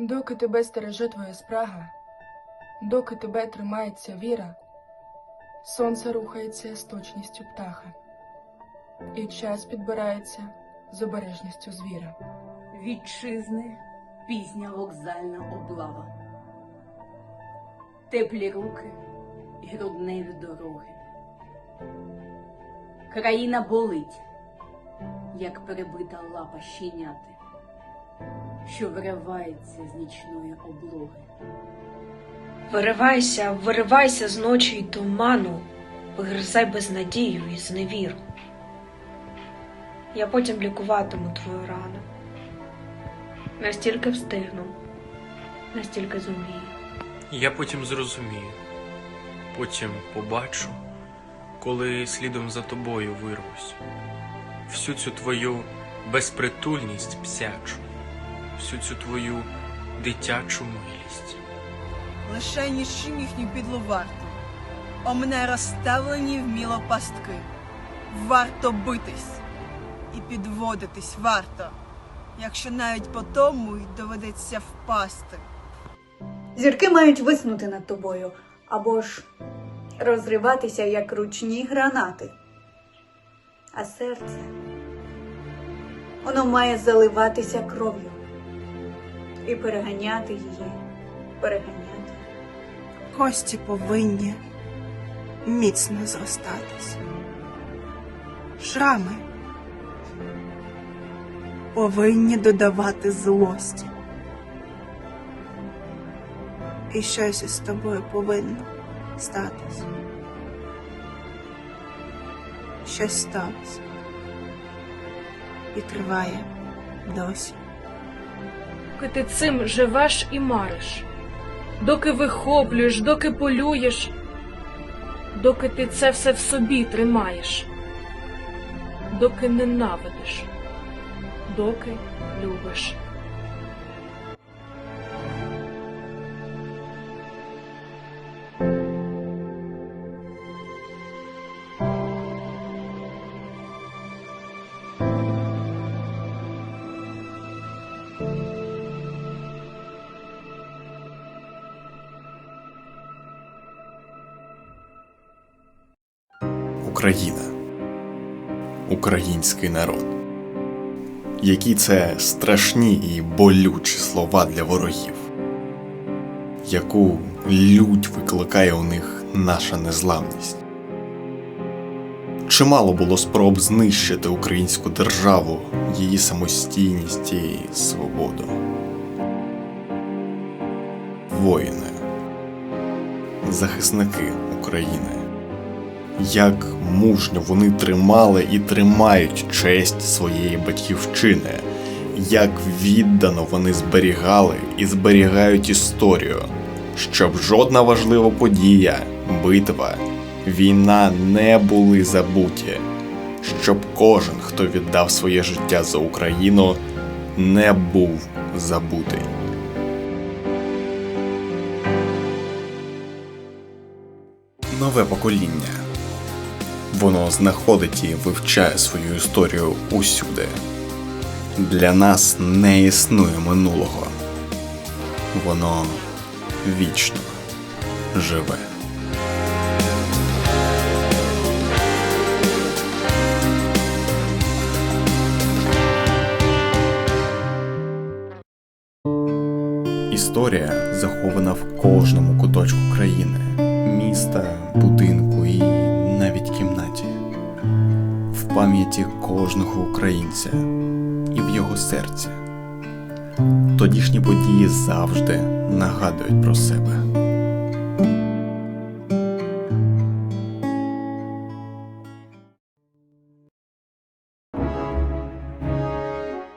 Доки тебе стереже твоя спрага, доки тебе тримається віра, сонце рухається з точністю птаха, і час підбирається з обережністю звіра. Вітчизни пізня вокзальна облава. Теплі руки і грудневі дороги. Країна болить, як перебита лапа щеняти, що виривається з нічної облоги. Виривайся, виривайся з ночі й туману, вигризай безнадію і зневіру. Я потім лікуватиму твою рану. Настільки встигну, настільки зумію. Я потім зрозумію, потім побачу, коли слідом за тобою вирвусь, всю цю твою безпритульність псячу, всю цю твою дитячу милість. лише нічим їхню підлу варту. О мене розставлені вміло пастки. Варто битись і підводитись варто, якщо навіть по тому й доведеться впасти. Зірки мають виснути над тобою або ж розриватися як ручні гранати. А серце воно має заливатися кров'ю і переганяти її, переганяти. Кості повинні міцно зростатись. Шрами повинні додавати злості. І щось із тобою повинно статись. Щось сталося. І триває досі. Доки ти цим живеш і мариш, доки вихоплюєш, доки полюєш, доки ти це все в собі тримаєш, доки ненавидиш, доки любиш. Україна, український народ. Які це страшні і болючі слова для ворогів, яку лють викликає у них наша незламність. Чимало було спроб знищити українську державу, її самостійність і свободу. Воїни, захисники України як мужньо вони тримали і тримають честь своєї батьківщини, як віддано вони зберігали і зберігають історію, щоб жодна важлива подія, битва, війна не були забуті, щоб кожен, хто віддав своє життя за Україну, не був забутий. Нове покоління. Воно знаходить і вивчає свою історію усюди. Для нас не існує минулого. Воно вічно живе. Історія захована в кожному куточку країни, міста, будинку кожного українця і в його серці. Тодішні події завжди нагадують про себе.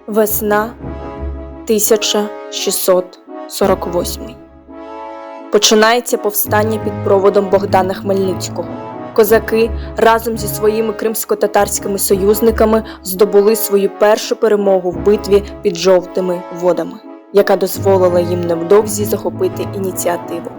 Весна 1648. Починається повстання під проводом Богдана Хмельницького. Козаки разом зі своїми кримсько-татарськими союзниками здобули свою першу перемогу в битві під жовтими водами, яка дозволила їм невдовзі захопити ініціативу.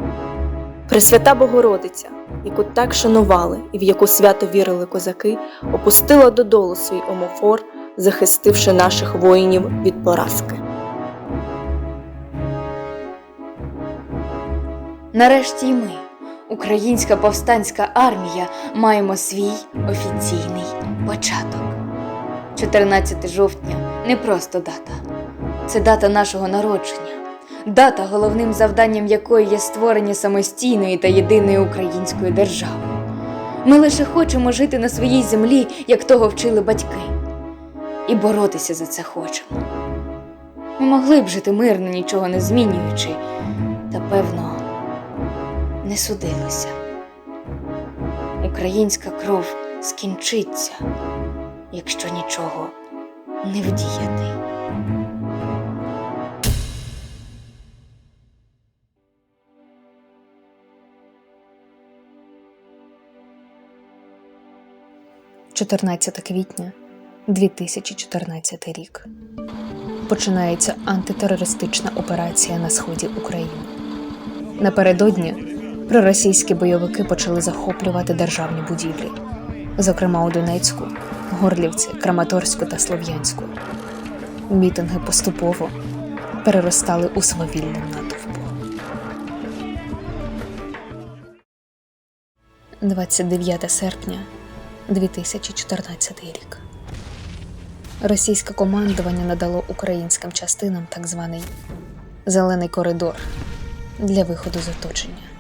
Пресвята Богородиця, яку так шанували і в яку свято вірили козаки, опустила додолу свій омофор, захистивши наших воїнів від поразки. Нарешті й ми, українська повстанська армія, маємо свій офіційний початок. 14 жовтня не просто дата, це дата нашого народження, дата, головним завданням якої є створення самостійної та єдиної української держави. Ми лише хочемо жити на своїй землі, як того вчили батьки, і боротися за це хочемо. Ми могли б жити мирно, нічого не змінюючи, та певно не судилося. Українська кров скінчиться, якщо нічого не вдіяти. – 14 квітня 2014 рік. Починається антитерористична операція на сході України. Напередодні проросійські бойовики почали захоплювати державні будівлі, зокрема у Донецьку, Горлівці, Краматорську та Слов'янську. Мітинги поступово переростали у свавільну натовпу. 29 серпня 2014 рік. Російське командування надало українським частинам так званий зелений коридор для виходу з оточення.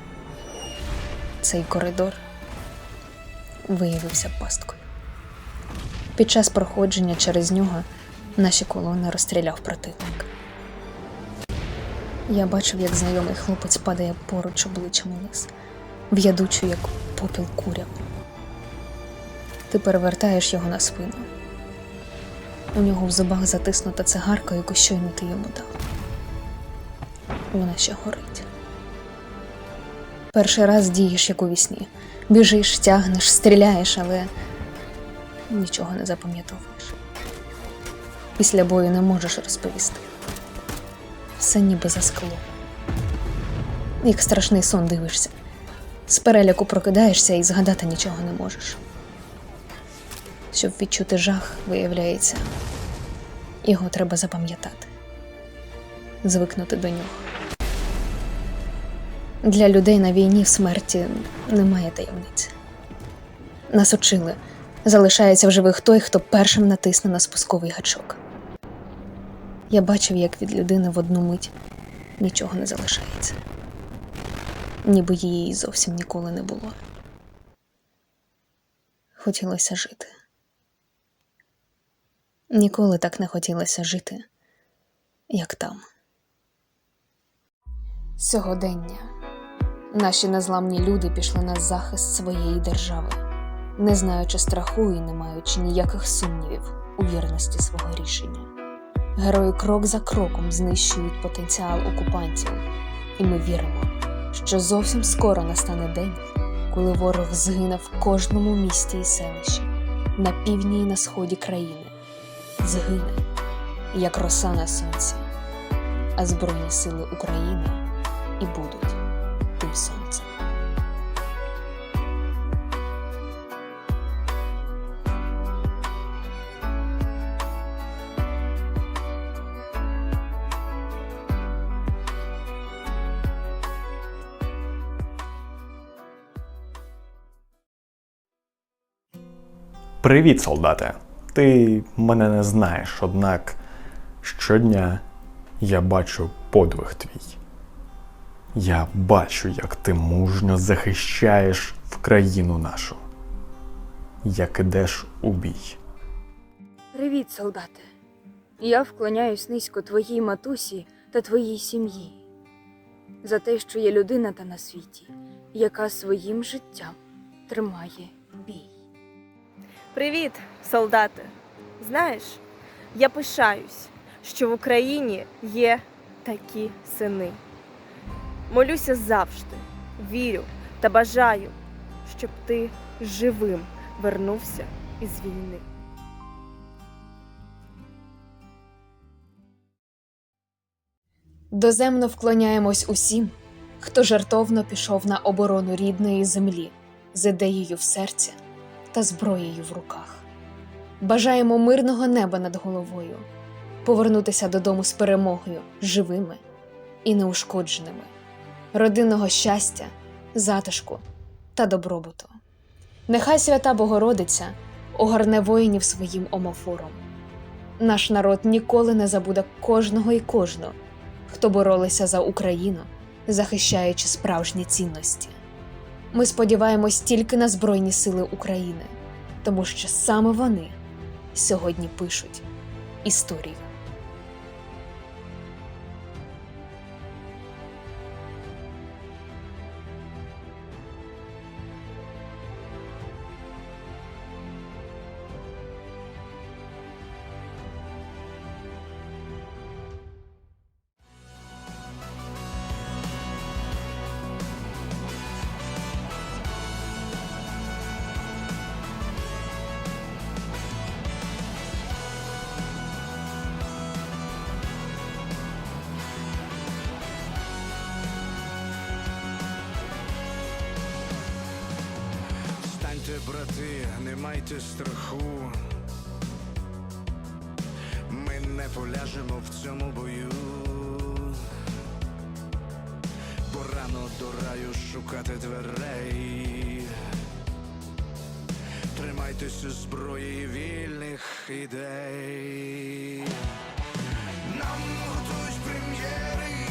Цей коридор виявився пасткою. Під час проходження через нього наші колони розстріляв противник. Я бачив, як знайомий хлопець падає поруч обличчям униз, в'ядучу, як попіл куряв. Ти перевертаєш його на спину. У нього в зубах затиснута цигарка, яку щойно ти йому дав. Вона ще горить. Перший раз дієш, як у вісні. Біжиш, тягнеш, стріляєш, але нічого не запам'ятовуєш. Після бою не можеш розповісти. Все ніби за склом. Як страшний сон дивишся. З переляку прокидаєшся і згадати нічого не можеш. Щоб відчути жах, виявляється, його треба запам'ятати, звикнути до нього. Для людей на війні в смерті немає таємниць. Нас учили, залишається в живих той, хто першим натисне на спусковий гачок. Я бачив, як від людини в одну мить нічого не залишається, ніби її зовсім ніколи не було. Хотілося жити. Ніколи так не хотілося жити, як там. Сьогодення наші незламні люди пішли на захист своєї держави, не знаючи страху і не маючи ніяких сумнівів у вірності свого рішення. Герої крок за кроком знищують потенціал окупантів, і ми віримо, що зовсім скоро настане день, коли ворог згине в кожному місті і селищі, на півдні і на сході країни згине, як роса на сонці, а Збройні сили України і будуть тим сонцем. Привіт, солдате! Ти мене не знаєш, однак щодня я бачу подвиг твій. Я бачу, як ти мужньо захищаєш в країну нашу, як ідеш у бій. Привіт, солдате. Я вклоняюсь низько твоїй матусі та твоїй сім'ї за те, що є людина та на світі, яка своїм життям тримає бій. Привіт, солдати! Знаєш, я пишаюсь, що в Україні є такі сини. Молюся завжди, вірю та бажаю, щоб ти живим вернувся із війни. Доземно вклоняємось усім, хто жартовно пішов на оборону рідної землі з ідеєю в серці та зброєю в руках. Бажаємо мирного неба над головою, повернутися додому з перемогою живими і неушкодженими. Родинного щастя, затишку та добробуту. Нехай свята Богородиця огорне воїнів своїм омофором. Наш народ ніколи не забуде кожного і кожну, хто боролися за Україну, захищаючи справжні цінності. Ми сподіваємось тільки на Збройні Сили України, тому що саме вони сьогодні пишуть історію. Встаньте, брати, не майте страху. Ми не поляжемо в цьому бою. Бо рано до раю шукати дверей. Тримайтеся зброї вільних ідей. Нам готують прем'єри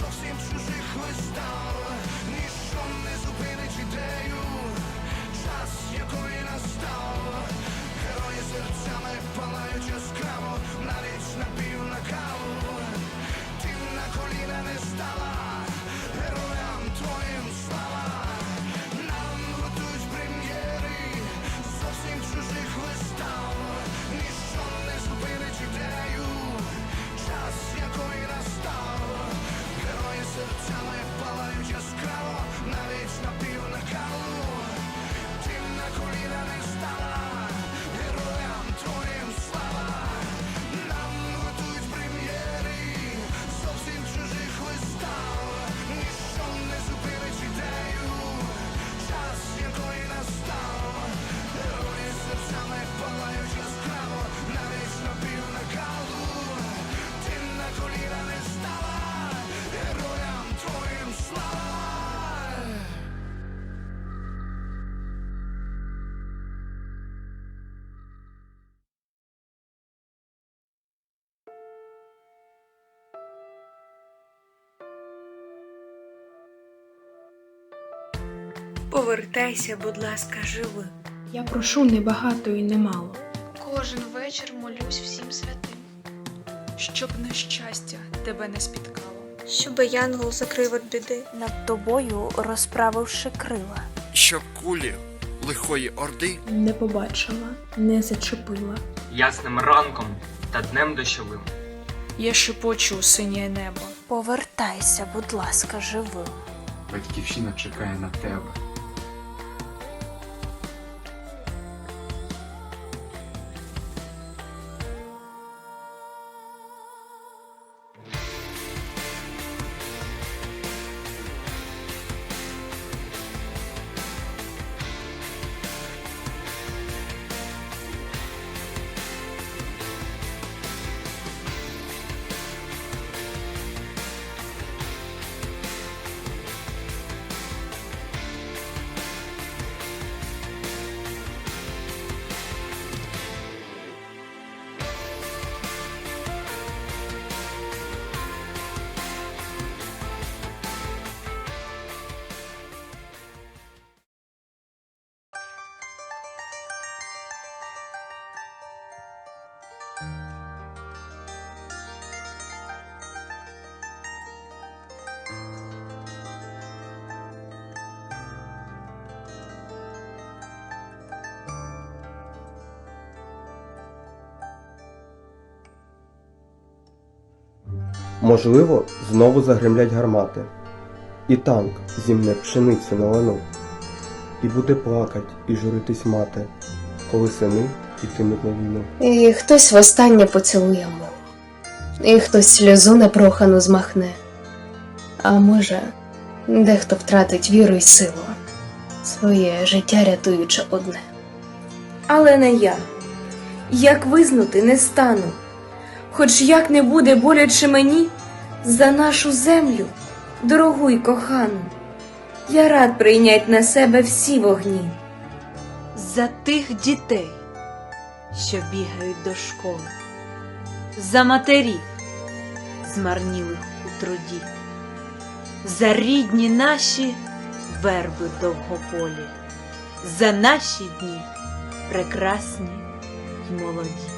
зовсім чужих вистав. Серцями палають яскраво, навіть на пів на каву. Ти на коліна не стала, Повертайся, будь ласка, живи. Я прошу небагато і немало, Кожен вечір молюсь всім святим. щоб нещастя тебе не спіткало. Щоби янгол закрив від біди. Над тобою розправивши крила. Щоб кулі лихої орди не побачила, не зачепила. Ясним ранком та днем дощовим. Я шепочу у синє небо. Повертайся, будь ласка, живим. Батьківщина чекає на тебе. Можливо, знову загремлять гармати, і танк зімне пшеницю на лану, і буде плакать і журитись мати, коли сини йтимуть на війну. І хтось востаннє поцілує мову, і хтось сльозу непрохану змахне. А може, дехто втратить віру й силу, своє життя рятуючи одне. Але не я. Як визнути не стану. Хоч як не буде боляче мені, за нашу землю дорогу й кохану, я рад прийнять на себе всі вогні. За тих дітей, що бігають до школи, за матерів, змарнілих у труді, за рідні наші верби довгополі, за наші дні прекрасні й молоді.